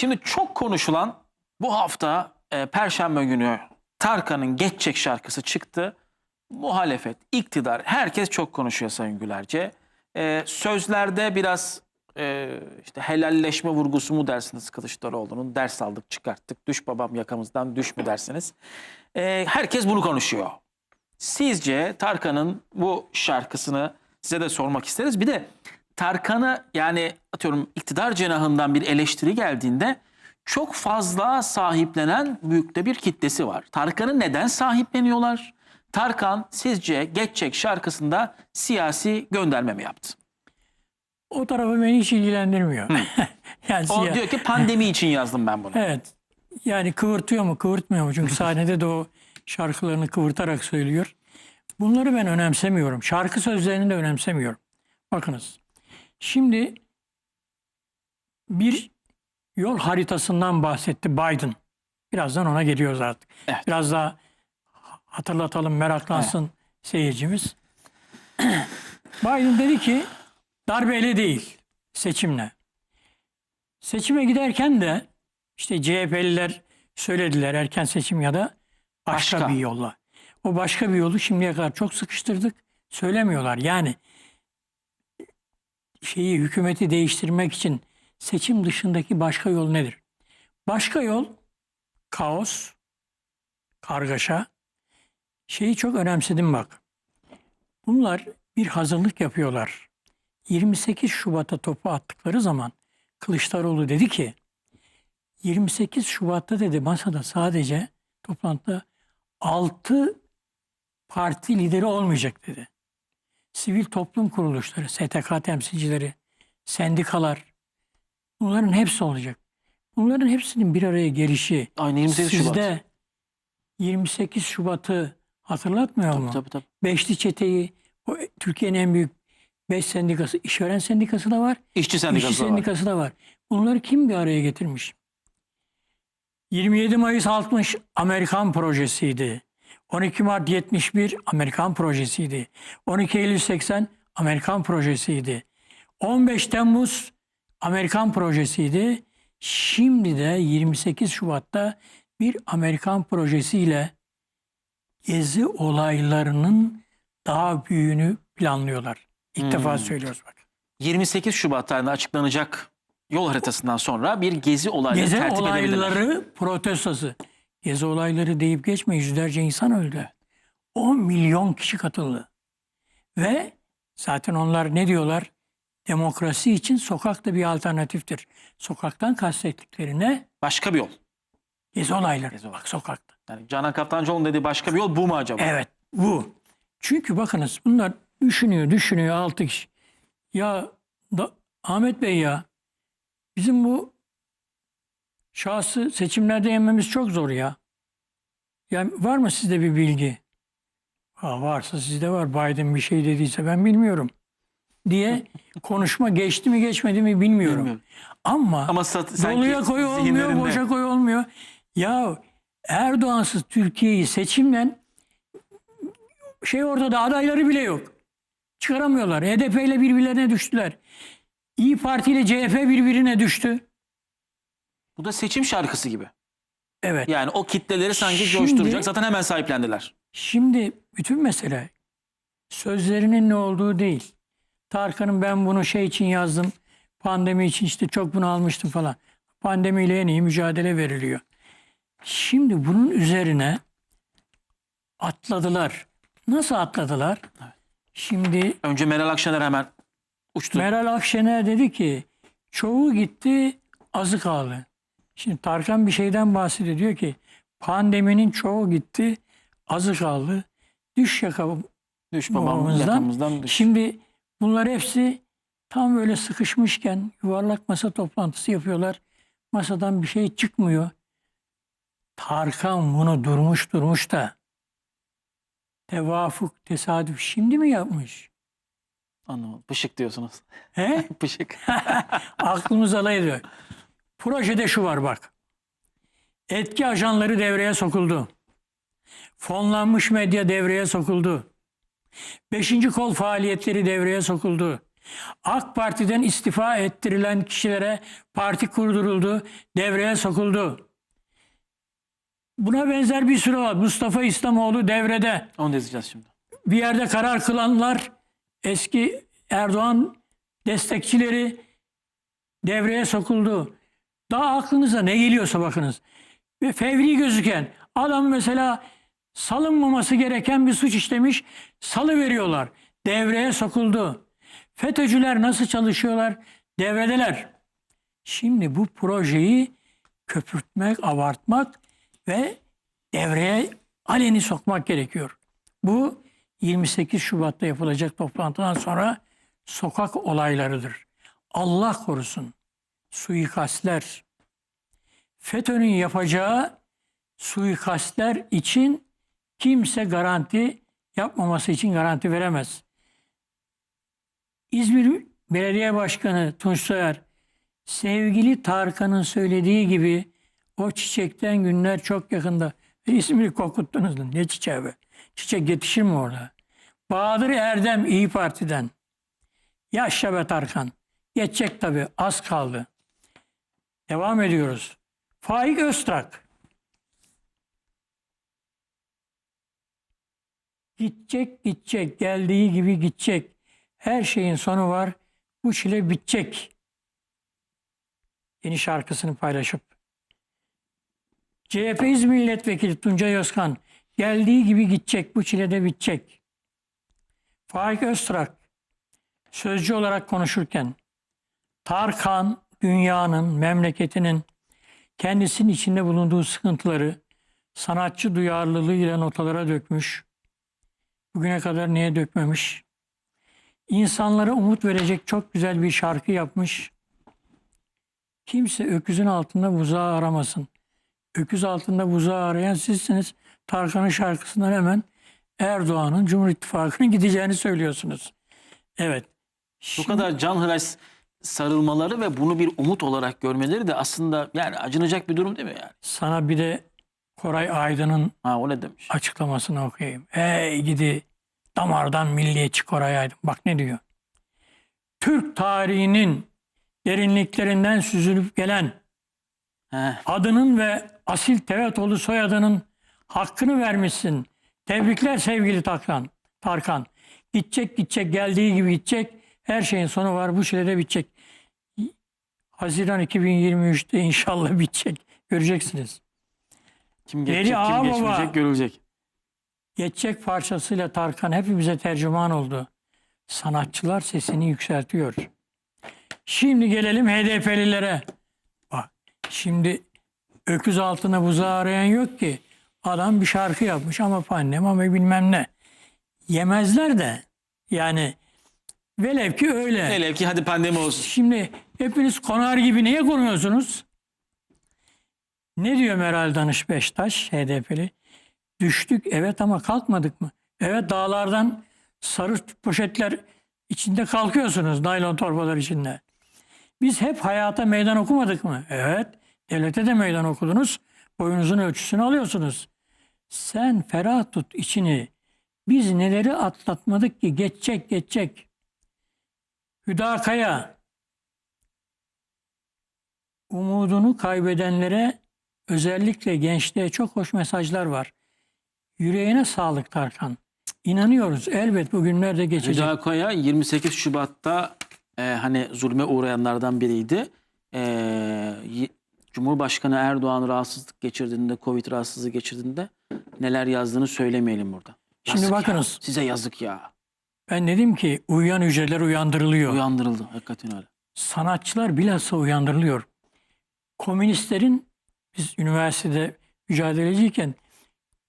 Şimdi çok konuşulan bu hafta e, Perşembe günü Tarkan'ın Geçecek şarkısı çıktı. Muhalefet, iktidar, herkes çok konuşuyor Sayın Gülerce. E, sözlerde biraz e, işte helalleşme vurgusu mu dersiniz Kılıçdaroğlu'nun? Ders aldık çıkarttık, düş babam yakamızdan düş mü dersiniz? E, herkes bunu konuşuyor. Sizce Tarkan'ın bu şarkısını size de sormak isteriz. Bir de Tarkan'ı yani atıyorum iktidar cenahından bir eleştiri geldiğinde çok fazla sahiplenen büyükte bir kitlesi var. Tarkan'ı neden sahipleniyorlar? Tarkan sizce Geçecek şarkısında siyasi gönderme mi yaptı? O tarafı beni hiç ilgilendirmiyor. yani O diyor ki pandemi için yazdım ben bunu. Evet. Yani kıvırtıyor mu kıvırtmıyor mu? Çünkü sahnede de o şarkılarını kıvırtarak söylüyor. Bunları ben önemsemiyorum. Şarkı sözlerini de önemsemiyorum. Bakınız. Şimdi bir yol haritasından bahsetti Biden. Birazdan ona geliyoruz artık. Evet. Biraz daha hatırlatalım, meraklansın seyircimiz. Biden dedi ki darbeyle değil, seçimle. Seçime giderken de işte CHP'liler söylediler erken seçim ya da başka, Başka. bir yolla. O başka bir yolu şimdiye kadar çok sıkıştırdık. Söylemiyorlar. Yani şeyi hükümeti değiştirmek için seçim dışındaki başka yol nedir? Başka yol kaos, kargaşa. Şeyi çok önemsedim bak. Bunlar bir hazırlık yapıyorlar. 28 Şubat'a topu attıkları zaman Kılıçdaroğlu dedi ki 28 Şubat'ta dedi masada sadece toplantıda 6 parti lideri olmayacak dedi. Sivil toplum kuruluşları, STK temsilcileri, sendikalar bunların hepsi olacak. Bunların hepsinin bir araya gelişi Aynı 28 Şubat. sizde 28 Şubat'ı hatırlatmıyor mu? Tabii tabii. Beşli çeteyi, o Türkiye'nin en büyük beş sendikası, işveren sendikası da var, İşçi işçi sendikası da var. sendikası da var. Bunları kim bir araya getirmiş? 27 Mayıs 60 Amerikan projesiydi. 12 Mart 71 Amerikan projesiydi. 12 Eylül 80 Amerikan projesiydi. 15 Temmuz Amerikan projesiydi. Şimdi de 28 Şubat'ta bir Amerikan projesiyle gezi olaylarının daha büyüğünü planlıyorlar. İlk defa Hmm. söylüyoruz bak. 28 Şubat tarihinde açıklanacak yol haritasından sonra bir gezi olayları Gezi tertip olayları protestosu. Gezi olayları deyip geçme yüzlerce insan öldü. 10 milyon kişi katıldı. Ve zaten onlar ne diyorlar? Demokrasi için sokak da bir alternatiftir. Sokaktan kastettikleri ne? Başka bir yol. Gezi olayları. Gezi Bak sokakta. Yani Canan Kaptancıoğlu'nun dediği başka bir yol bu mu acaba? Evet bu. Çünkü bakınız bunlar düşünüyor düşünüyor altı kişi. Ya da, Ahmet Bey ya bizim bu şahsı seçimlerde yenmemiz çok zor ya. Yani var mı sizde bir bilgi? Ha, varsa sizde var. Biden bir şey dediyse ben bilmiyorum. Diye konuşma geçti mi geçmedi mi bilmiyorum. Bilmiyorum. Ama, Ama doluya koyu olmuyor, zihinlerinde- boşa koyu olmuyor. Ya Erdoğansız Türkiye'yi seçimden şey ortada adayları bile yok. Çıkaramıyorlar. HDP ile birbirlerine düştüler. İyi Parti ile CHP birbirine düştü. Bu da seçim şarkısı gibi. Evet. Yani o kitleleri sanki Şimdi- coşturacak. Zaten hemen sahiplendiler. Şimdi bütün mesele sözlerinin ne olduğu değil. Tarkan'ın ben bunu şey için yazdım. Pandemi için işte çok bunu almıştım falan. Pandemiyle en iyi mücadele veriliyor. Şimdi bunun üzerine atladılar. Nasıl atladılar? Şimdi Önce Meral Akşener hemen uçtu. Meral Akşener dedi ki çoğu gitti azı kaldı. Şimdi Tarkan bir şeyden bahsediyor. Diyor ki pandeminin çoğu gitti azı kaldı. Düş yakamı düş babam babamızdan. yakamızdan düş. Şimdi bunlar hepsi tam böyle sıkışmışken yuvarlak masa toplantısı yapıyorlar. Masadan bir şey çıkmıyor. Tarkan bunu durmuş durmuş da tevafuk, tesadüf şimdi mi yapmış? Anlamadım. Pışık diyorsunuz. He? Pışık. Aklımız alay ediyor. Projede şu var bak. Etki ajanları devreye sokuldu. Fonlanmış medya devreye sokuldu. Beşinci kol faaliyetleri devreye sokuldu. AK Parti'den istifa ettirilen kişilere parti kurduruldu, devreye sokuldu. Buna benzer bir sürü var. Mustafa İslamoğlu devrede. Onu izleyeceğiz şimdi. Bir yerde karar kılanlar eski Erdoğan destekçileri devreye sokuldu. Daha aklınıza ne geliyorsa bakınız. Ve fevri gözüken adam mesela salınmaması gereken bir suç işlemiş salı veriyorlar. Devreye sokuldu. FETÖ'cüler nasıl çalışıyorlar? Devredeler. Şimdi bu projeyi köpürtmek, abartmak ve devreye aleni sokmak gerekiyor. Bu 28 Şubat'ta yapılacak toplantıdan sonra sokak olaylarıdır. Allah korusun suikastler, FETÖ'nün yapacağı suikastler için kimse garanti yapmaması için garanti veremez. İzmir Belediye Başkanı Tunç Soyer, sevgili Tarkan'ın söylediği gibi o çiçekten günler çok yakında. E, İsmini kokuttunuz. Ne çiçeği be? Çiçek yetişir mi orada? Bahadır Erdem İyi Parti'den. Yaşa be Tarkan. Geçecek tabii. Az kaldı. Devam ediyoruz. Faik Öztrak. Gidecek gidecek. Geldiği gibi gidecek. Her şeyin sonu var. Bu çile bitecek. Yeni şarkısını paylaşıp. CHP İzmir Milletvekili Tuncay Özkan. Geldiği gibi gidecek. Bu çile de bitecek. Faik Öztrak. Sözcü olarak konuşurken. Tarkan dünyanın, memleketinin kendisinin içinde bulunduğu sıkıntıları sanatçı duyarlılığıyla notalara dökmüş. Bugüne kadar niye dökmemiş? İnsanlara umut verecek çok güzel bir şarkı yapmış. Kimse öküzün altında buzağı aramasın. Öküz altında buzağı arayan sizsiniz. Tarkan'ın şarkısından hemen Erdoğan'ın Cumhur İttifakı'nın gideceğini söylüyorsunuz. Evet. Bu kadar canhıraş sarılmaları ve bunu bir umut olarak görmeleri de aslında yani acınacak bir durum değil mi yani? Sana bir de Koray Aydın'ın Ha o ne demiş? açıklamasını okuyayım. Ey gidi damardan milliyetçi Koray Aydın. Bak ne diyor. Türk tarihinin derinliklerinden süzülüp gelen He. adının ve asil Tevetoğlu soyadının hakkını vermişsin. Tebrikler sevgili Tarkan. Tarkan. Gidecek gidecek geldiği gibi gidecek. Her şeyin sonu var. Bu de bitecek. Haziran 2023'te inşallah bitecek. Göreceksiniz. Kim Veli geçecek, kim Ağababa. geçmeyecek görülecek. Geçecek parçasıyla Tarkan hepimize tercüman oldu. Sanatçılar sesini yükseltiyor. Şimdi gelelim HDP'lilere. Bak şimdi öküz altına buzağı arayan yok ki. Adam bir şarkı yapmış ama annem ama bilmem ne. Yemezler de yani velev ki öyle. Velev ki hadi pandemi olsun. Şimdi hepiniz konar gibi niye konuyorsunuz? Ne diyor Meral Danış Beştaş HDP'li? Düştük evet ama kalkmadık mı? Evet dağlardan sarı poşetler içinde kalkıyorsunuz naylon torbalar içinde. Biz hep hayata meydan okumadık mı? Evet. Devlete de meydan okudunuz. Boyunuzun ölçüsünü alıyorsunuz. Sen ferah tut içini. Biz neleri atlatmadık ki geçecek geçecek. Hüdakaya umudunu kaybedenlere özellikle gençliğe çok hoş mesajlar var. Yüreğine sağlık Tarkan. İnanıyoruz elbet bu günler de geçecek. Hüdakoya 28 Şubat'ta e, hani zulme uğrayanlardan biriydi. E, Cumhurbaşkanı Erdoğan rahatsızlık geçirdiğinde, Covid rahatsızlığı geçirdiğinde neler yazdığını söylemeyelim burada. Şimdi Yazık bakınız. Ya, size yazık ya. Ben dedim ki uyuyan hücreler uyandırılıyor. Uyandırıldı. Hakikaten öyle. Sanatçılar bilhassa uyandırılıyor. Komünistlerin biz üniversitede mücadeleciyken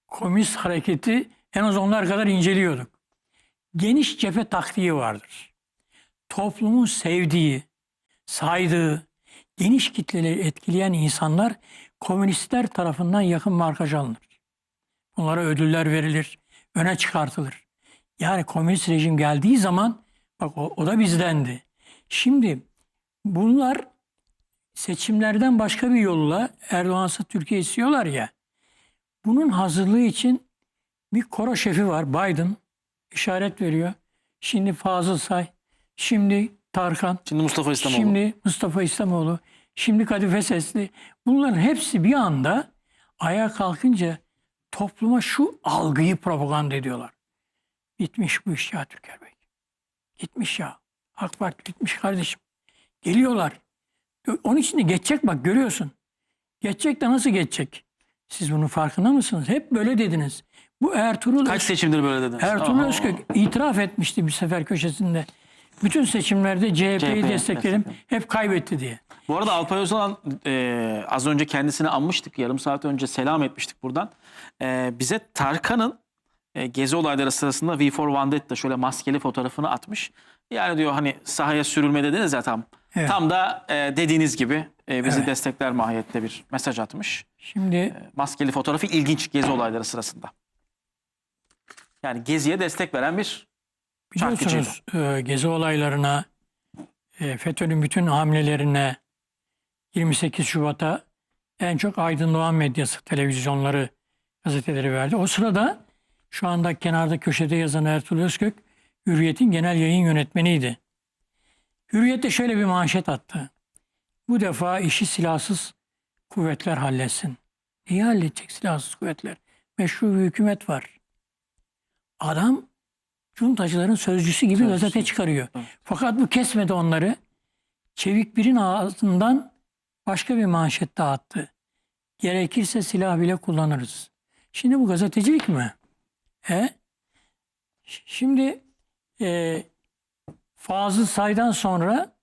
komünist hareketi en az onlar kadar inceliyorduk. Geniş cephe taktiği vardır. Toplumun sevdiği, saydığı, geniş kitleleri etkileyen insanlar komünistler tarafından yakın markaj alınır. Bunlara ödüller verilir, öne çıkartılır. Yani komünist rejim geldiği zaman bak o, o da bizdendi. Şimdi bunlar seçimlerden başka bir yolla Erdoğan'sı Türkiye istiyorlar ya. Bunun hazırlığı için bir koro şefi var Biden işaret veriyor. Şimdi Fazıl Say, Şimdi Tarkan, Şimdi Mustafa İslamoğlu. Şimdi Mustafa İslamoğlu, şimdi Kadife Sesli. Bunların hepsi bir anda ayağa kalkınca topluma şu algıyı propaganda ediyorlar. Gitmiş bu iş ya Türker Bey. Gitmiş ya. AK Parti gitmiş kardeşim. Geliyorlar. Onun için de geçecek bak görüyorsun. Geçecek de nasıl geçecek? Siz bunun farkında mısınız? Hep böyle dediniz. Bu Ertuğrul Kaç seçimdir böyle dediniz? Ertuğrul Aa, Özkök itiraf etmişti bir sefer köşesinde. Bütün seçimlerde CHP'yi CHP destekledim. destekledim. Hep kaybetti diye. Bu arada Alpay Özalan e, az önce kendisini anmıştık. Yarım saat önce selam etmiştik buradan. E, bize Tarkan'ın e, gezi olayları sırasında V for Vendetta şöyle maskeli fotoğrafını atmış. Yani diyor hani sahaya sürülme dediniz ya tam. Evet. Tam da e, dediğiniz gibi e, bizi Evet. destekler mahiyette bir mesaj atmış. Şimdi Maskeli fotoğrafı ilginç gezi olayları sırasında. Yani geziye destek veren bir biliyorsunuz e, gezi olaylarına, e, FETÖ'nün bütün hamlelerine 28 Şubat'a en çok Aydın Doğan medyası, televizyonları, gazeteleri verdi. O sırada şu anda kenarda köşede yazan Ertuğrul Özkök Hürriyet'in genel yayın yönetmeniydi. Hürriyet de şöyle bir manşet attı. Bu defa işi silahsız kuvvetler halletsin. İyi halledecek silahsız kuvvetler. Meşru bir hükümet var. Adam cuntacıların sözcüsü gibi Sözcüsü. gazete çıkarıyor. Evet. Fakat bu kesmedi onları. Çevik birin ağzından başka bir manşet daha attı. Gerekirse silah bile kullanırız. Şimdi bu gazetecilik mi? Ş- Şimdi e, Fazıl Say'dan sonra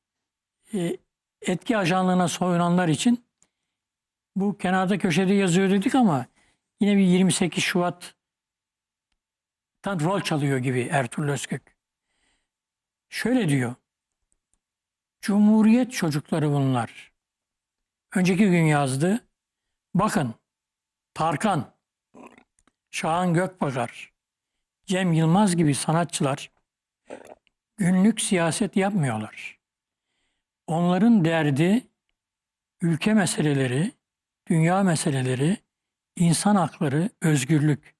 e, etki ajanlığına soyunanlar için bu kenarda köşede yazıyor dedik ama yine bir 28 Şubat rol çalıyor gibi Ertuğrul Özkök. Şöyle diyor. Cumhuriyet çocukları bunlar. Önceki gün yazdı. Bakın Tarkan, Şahan Gökbakar, Cem Yılmaz gibi sanatçılar günlük siyaset yapmıyorlar. Onların derdi ülke meseleleri, dünya meseleleri, insan hakları, özgürlük.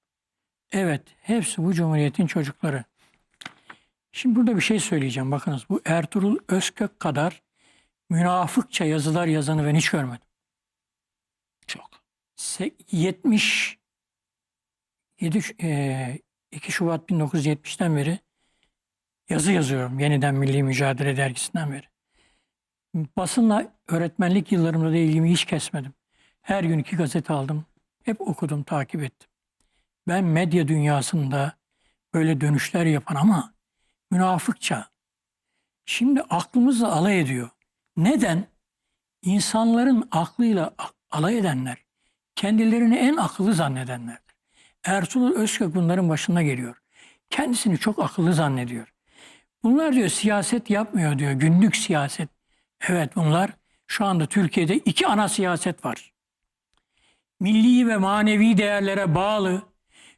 Evet, hepsi bu cumhuriyetin çocukları. Şimdi burada bir şey söyleyeceğim. Bakınız bu Ertuğrul Özkök kadar münafıkça yazılar yazanı ben hiç görmedim. çok. Se- 70 7 Ş- eee, 2 Şubat 1970'ten beri yazı yazıyorum. Yeniden Milli Mücadele dergisinden beri. Basınla öğretmenlik yıllarımda da ilgimi hiç kesmedim. Her gün iki gazete aldım. Hep okudum, takip ettim. Ben medya dünyasında böyle dönüşler yapan ama münafıkça. Şimdi aklımızla alay ediyor. Neden? İnsanların aklıyla alay edenler, kendilerini en akıllı zannedenlerdir. Ertuğrul Özkök bunların başına geliyor. Kendisini çok akıllı zannediyor. Bunlar diyor siyaset yapmıyor diyor, günlük siyaset. Evet bunlar şu anda Türkiye'de iki ana siyaset var. Milli ve manevi değerlere bağlı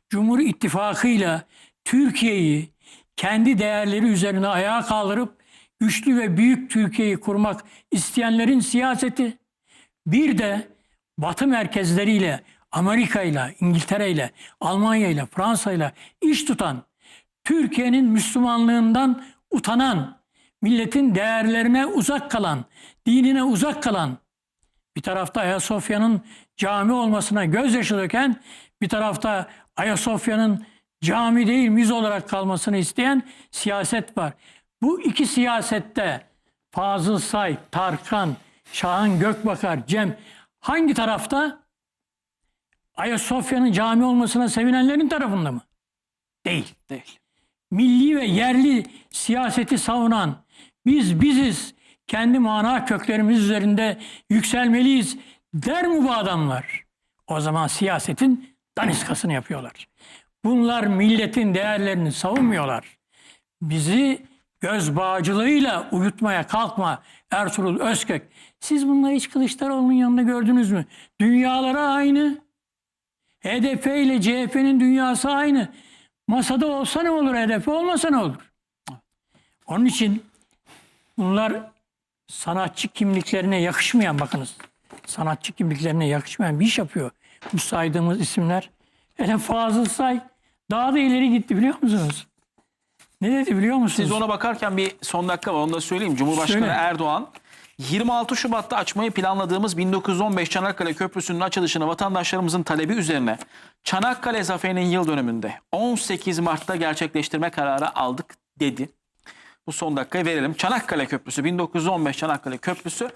Cumhur İttifakı'yla Türkiye'yi kendi değerleri üzerine ayağa kaldırıp güçlü ve büyük Türkiye'yi kurmak isteyenlerin siyaseti. Bir de Batı merkezleriyle, Amerika'yla, İngiltere'yle, Almanya'yla, Fransa'yla iş tutan, Türkiye'nin Müslümanlığından utanan, milletin değerlerine uzak kalan, dinine uzak kalan, bir tarafta Ayasofya'nın cami olmasına gözyaşı döken, bir tarafta Ayasofya'nın cami değil müze olarak kalmasını isteyen siyaset var. Bu iki siyasette Fazıl Say, Tarkan, Şahan Gökbakar, Cem hangi tarafta? Ayasofya'nın cami olmasına sevinenlerin tarafında mı? Değil Değil. milli ve yerli siyaseti savunan biz biziz, kendi mana köklerimiz üzerinde yükselmeliyiz der mi bu adamlar? O zaman siyasetin daniskasını yapıyorlar. Bunlar milletin değerlerini savunmuyorlar. Bizi göz bağcılığıyla uyutmaya kalkma Ertuğrul Özkök. Siz bunları hiç Kılıçdaroğlu'nun yanında gördünüz mü? Dünyalara aynı. HDP ile CHP'nin dünyası aynı. Masada olsa ne olur HDP olmasa ne olur? Onun için bunlar sanatçı kimliklerine yakışmayan bakınız. Sanatçı kimliklerine yakışmayan bir iş yapıyor. Bu saydığımız isimler. Hele Fazıl Say daha da ileri gitti biliyor musunuz? Ne dedi biliyor musunuz? Siz ona bakarken bir son dakika var onu da söyleyeyim. Cumhurbaşkanı Söyle. Erdoğan 26 Şubat'ta açmayı planladığımız 1915 Çanakkale Köprüsü'nün açılışını vatandaşlarımızın talebi üzerine Çanakkale Zaferi'nin yıl dönümünde 18 Mart'ta gerçekleştirme kararı aldık dedi. Bu son dakikayı verelim. Çanakkale Köprüsü 1915 Çanakkale Köprüsü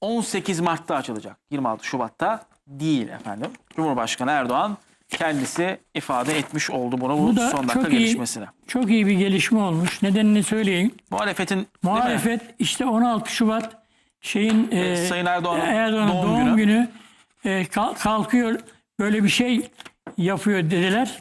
18 Mart'ta açılacak. 26 Şubat'ta değil efendim. Cumhurbaşkanı Erdoğan kendisi ifade etmiş oldu bunu bu, Bu da son dakika çok iyi, gelişmesine. çok iyi bir gelişme olmuş. Nedenini söyleyeyim. Muhalefetin? Muhalefet işte 16 Şubat şeyin e, Sayın Erdoğan'ın Erdoğan'ın doğum doğum, günü. günü, e, kal- kalkıyor böyle bir şey yapıyor dediler.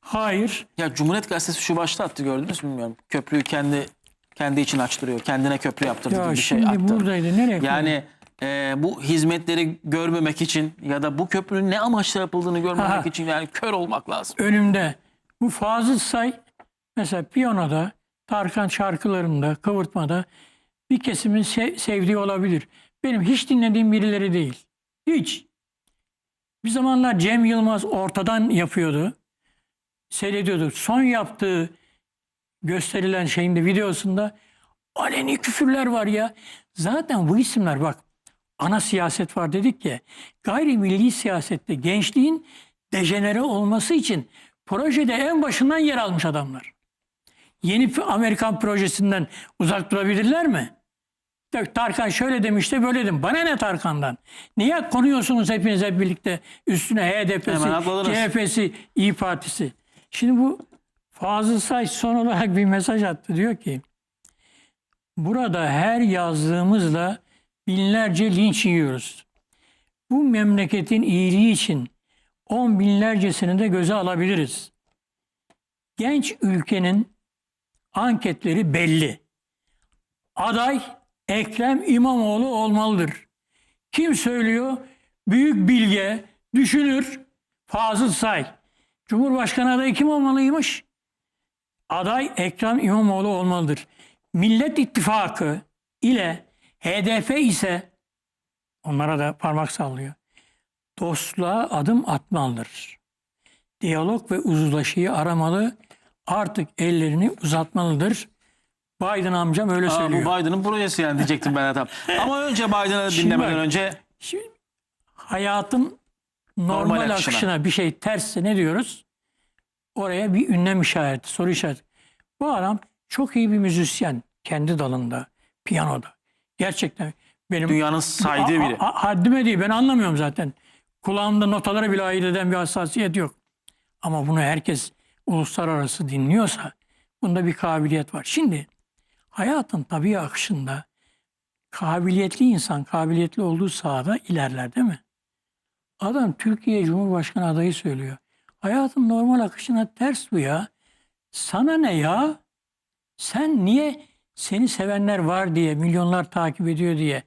Hayır. Ya Cumhuriyet Gazetesi şu başta attı gördünüz mü bilmiyorum. Köprüyü kendi kendi için açtırıyor. Kendine köprü yaptırdı gibi Ya bir şey attı. buradaydı. Nereye? Yani e, bu hizmetleri görmemek için ya da bu köprünün ne amaçla yapıldığını görmemek Ha. için yani kör olmak lazım. önümde. Bu Fazıl Say mesela piyanoda, Tarkan şarkılarında, kıvırtmada bir kesimin se- sevdiği olabilir. Benim hiç dinlediğim birileri değil. Hiç. Bir zamanlar Cem Yılmaz ortadan yapıyordu. Seyrediyorduk. Son yaptığı gösterilen şeyinde videosunda aleni küfürler var ya. Zaten bu isimler bak ana siyaset var dedik ya. Gayrimilli siyasette gençliğin dejenere olması için projede en başından yer almış adamlar. Yeni Amerikan projesinden uzak durabilirler mi? Tarkan şöyle demişti böyle dedim. Bana ne Tarkan'dan? Niye konuyorsunuz hepiniz hep birlikte üstüne HDP'si. CHP'si, İyi Partisi. Şimdi bu Fazıl Say son olarak bir mesaj attı. Diyor ki burada her yazdığımızla binlerce linç yiyoruz. Bu memleketin iyiliği için on binlercesini de göze alabiliriz. Genç ülkenin anketleri belli. Aday Ekrem İmamoğlu olmalıdır. Kim söylüyor? Büyük bilge, düşünür, Fazıl Say. Cumhurbaşkanı adayı kim olmalıymış? Aday Ekrem İmamoğlu olmalıdır. Millet İttifakı ile HDP ise onlara da parmak sallıyor. Dostluğa adım atmalıdır. Diyalog ve uzlaşıyı aramalı, artık ellerini uzatmalıdır. Biden amcam öyle Aa, bu söylüyor. Biden'ın projesi yani diyecektim ben adam. Ama önce Biden'ı dinlemeden bak, önce Şimdi hayatın normal, Normal akışına. akışına. bir şey tersse ne diyoruz? Oraya bir ünlem işareti, soru işareti. Bu adam çok iyi bir müzisyen kendi dalında, piyanoda. Gerçekten benim dünyanın saydığı biri. haddime değil ben anlamıyorum zaten. Kulağımda notalara bile ayırt eden bir hassasiyet yok. Ama bunu herkes uluslararası dinliyorsa bunda bir kabiliyet var. Şimdi hayatın tabii akışında kabiliyetli insan kabiliyetli olduğu sahada ilerler değil mi? Adam Türkiye Cumhurbaşkanı adayı söylüyor. Hayatın normal akışına ters bu ya. Sana ne ya? Sen niye seni sevenler var diye, milyonlar takip ediyor diye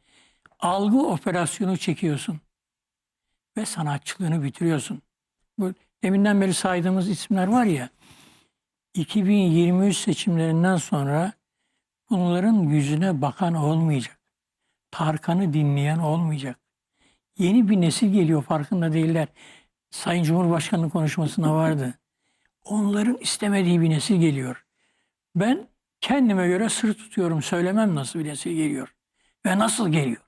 algı operasyonu çekiyorsun ve sanatçılığını bitiriyorsun. Bu deminden beri saydığımız isimler var ya 2023 seçimlerinden sonra bunların yüzüne bakan olmayacak. Tarkan'ı dinleyen olmayacak. Yeni bir nesil geliyor farkında değiller. Sayın Cumhurbaşkanı'nın konuşmasına vardı. Onların istemediği bir nesil geliyor. Ben kendime göre sır tutuyorum. Söylemem nasıl bir nesil geliyor. Ve nasıl geliyor.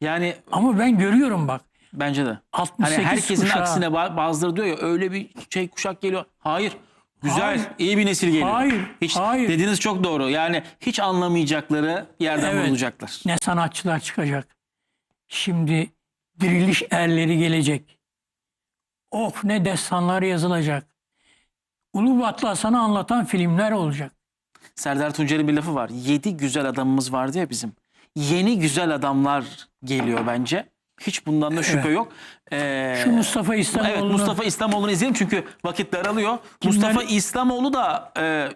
Yani Ama ben görüyorum bak. bence de. 68 Hani herkesin kuşağı. aksine ba- bazıları diyor ya öyle bir şey kuşak geliyor. Hayır. Güzel, Hayır. iyi bir nesil geliyor. Hayır, Hiç hayır. dediğiniz çok doğru. Yani hiç anlamayacakları yerden Evet. bulacaklar. Ne sanatçılar çıkacak. Şimdi diriliş erleri gelecek. Of ne destanlar yazılacak. Ulubatlı Hasan'ı anlatan filmler olacak. Serdar Tuncer'in bir lafı var. Yedi güzel adamımız vardı ya bizim. Yeni güzel adamlar geliyor bence. Hiç bundan da şüphe Evet. yok. Ee, Şu Mustafa İslamoğlu'nu Evet Mustafa İslamoğlu'nu izleyelim çünkü vakit daralıyor. Mustafa İslamoğlu da e,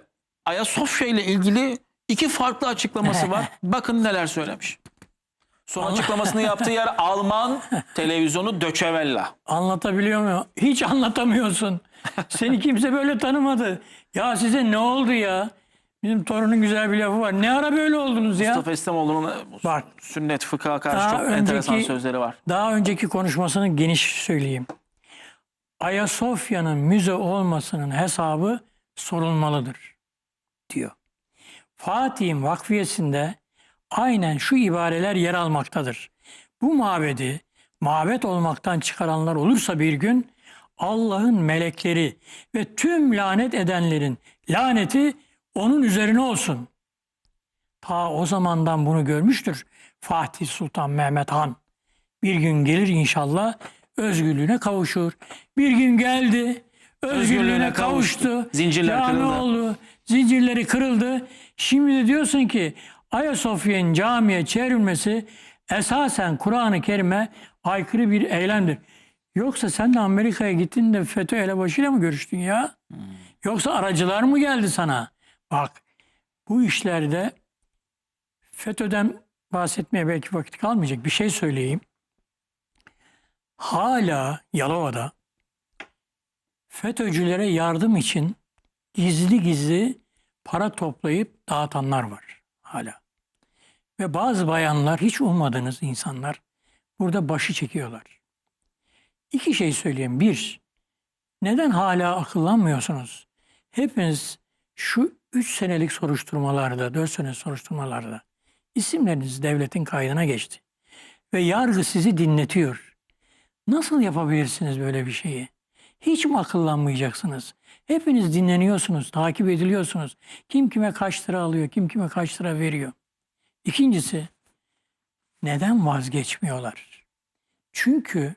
Ayasofya ile ilgili iki farklı açıklaması var. Bakın neler söylemiş. Son açıklamasını yaptığı yer Alman televizyonu Welle. anlatabiliyor muyum? Hiç anlatamıyorsun. Seni kimse böyle tanımadı. Ya size ne oldu ya? Bizim torunun güzel bir lafı var. Ne ara böyle oldunuz ya? Mustafa İslamoğlu'nun Bak sünnet fıkha karşı Daha çok enteresan önceki- sözleri var. Daha önceki konuşmasını geniş söyleyeyim. Ayasofya'nın müze olmasının hesabı sorulmalıdır. diyor. Fatih'in vakfiyesinde aynen şu ibareler yer almaktadır. Bu mabedi mabet olmaktan çıkaranlar olursa bir gün Allah'ın melekleri ve tüm lanet edenlerin laneti onun üzerine olsun. Ta o zamandan bunu görmüştür Fatih Sultan Mehmet Han. Bir gün gelir inşallah özgürlüğüne kavuşur. Bir gün geldi özgürlüğüne kavuştu. Zincirler Cami kırıldı. oldu. Zincirleri kırıldı. Şimdi de diyorsun ki Ayasofya'nın camiye çevrilmesi esasen Kur'an-ı Kerim'e aykırı bir eylemdir. Yoksa sen de Amerika'ya gittin de FETÖ elebaşıyla mı görüştün ya? Yoksa aracılar mı geldi sana? Bak bu işlerde FETÖ'den bahsetmeye belki vakit kalmayacak bir şey söyleyeyim. Hala Yalova'da FETÖ'cülere yardım için gizli gizli para toplayıp dağıtanlar var hala. Ve bazı bayanlar hiç ummadığınız insanlar burada başı çekiyorlar. İki şey söyleyeyim. Bir, neden hala akıllanmıyorsunuz? Hepiniz şu üç senelik soruşturmalarda, dört senelik soruşturmalarda isimleriniz devletin kaydına geçti. Ve yargı sizi dinletiyor. Nasıl yapabilirsiniz böyle bir şeyi? Hiç mi akıllanmayacaksınız? Hepiniz dinleniyorsunuz, takip ediliyorsunuz. Kim kime kaç lira alıyor, kim kime kaç lira veriyor. İkincisi, neden vazgeçmiyorlar? Çünkü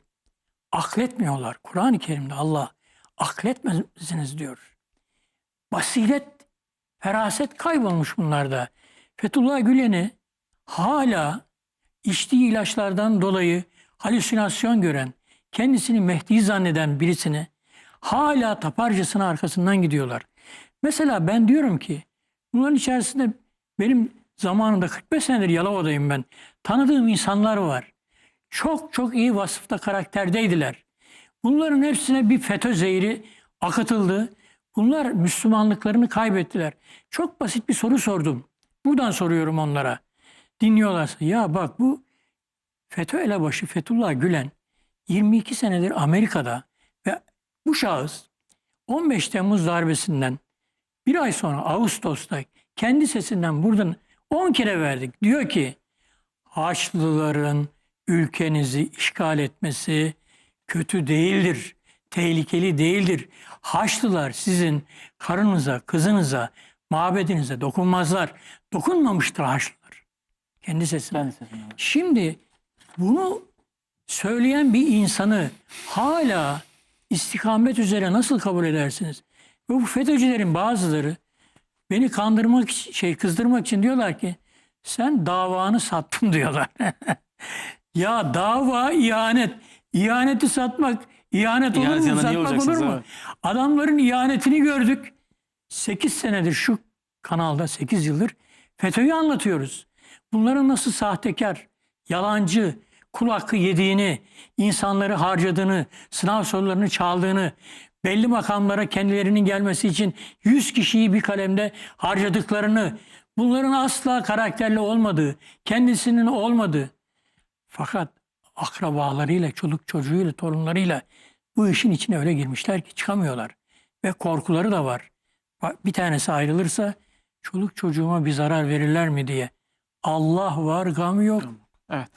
akletmiyorlar. Kur'an-ı Kerim'de Allah akletmezsiniz diyor. Basiret, feraset kaybolmuş bunlarda. Fethullah Gülen'i hala içtiği ilaçlardan dolayı halüsinasyon gören, kendisini Mehdi zanneden birisini hala taparcasına arkasından gidiyorlar. Mesela ben diyorum ki bunların içerisinde benim zamanında 45 senedir Yalova'dayım ben. Tanıdığım insanlar var. Çok çok iyi vasıfta karakterdeydiler. Bunların hepsine bir FETÖ zehri akıtıldı. Bunlar Müslümanlıklarını kaybettiler. Çok basit bir soru sordum. Buradan soruyorum onlara. Dinliyorlarsa ya bak bu FETÖ elebaşı Fethullah Gülen 22 senedir Amerika'da ve bu şahıs 15 Temmuz darbesinden bir ay sonra Ağustos'ta kendi sesinden buradan 10 kere verdik. Diyor ki Haçlıların ülkenizi işgal etmesi kötü değildir, tehlikeli değildir. Haçlılar sizin karınıza, kızınıza, mabedinize dokunmazlar. Dokunmamıştır Haçlılar. Kendi sesinden. Ben sesim var. Şimdi bunu söyleyen bir insanı hala istikamet üzere nasıl kabul edersiniz? Ve bu FETÖ'cülerin bazıları beni kandırmak şey kızdırmak için diyorlar ki sen davanı sattın diyorlar. ya dava ihanet. İhaneti satmak ihanet olur İhanet mu? yanında niye Satmak olur olacaksınız, mu? Adamların ihanetini gördük. 8 senedir şu kanalda 8 yıldır FETÖ'yü anlatıyoruz. Bunların nasıl sahtekar, yalancı, kul hakkı yediğini, insanları harcadığını, sınav sorularını çaldığını, belli makamlara kendilerinin gelmesi için 100 kişiyi bir kalemde harcadıklarını, bunların asla karakterli olmadığı, kendisinin olmadığı, fakat akrabalarıyla, çoluk çocuğuyla, torunlarıyla bu işin içine öyle girmişler ki çıkamıyorlar. Ve korkuları da var. Bir tanesi ayrılırsa çoluk çocuğuma bir zarar verirler mi diye. Allah var, gam yok. Evet.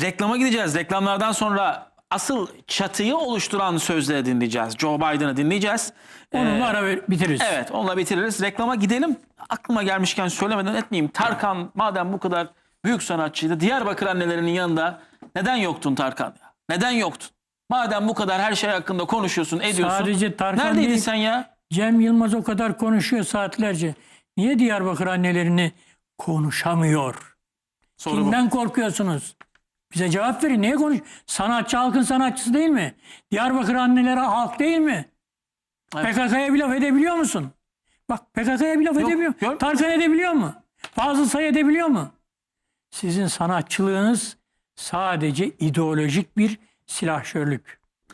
Reklama gideceğiz. Reklamlardan sonra asıl çatıyı oluşturan sözleri dinleyeceğiz. Joe Biden'ı dinleyeceğiz. Onunla Ee, ara bitiririz. Evet onunla bitiririz. Reklama gidelim. Aklıma gelmişken söylemeden etmeyeyim. Tarkan madem bu kadar büyük sanatçıydı. Diyarbakır annelerinin yanında neden yoktun Tarkan? ya? Neden yoktun? Madem bu kadar her şey hakkında konuşuyorsun, ediyorsun. Sadece Tarkan Neredeydin değil. sen ya? Cem Yılmaz o kadar konuşuyor saatlerce. Niye Diyarbakır annelerini konuşamıyor? Soru bu. Kimden korkuyorsunuz? Bize cevap verin. Niye konuş? Sanatçı halkın sanatçısı değil mi? Diyarbakır anneleri halk değil mi? Evet. PKK'ya bir laf edebiliyor musun? Bak PKK'ya bir laf Yok, edebiliyor. Tarkan edebiliyor mu? Fazıl Say edebiliyor mu? Sizin sanatçılığınız sadece ideolojik bir silahşörlük.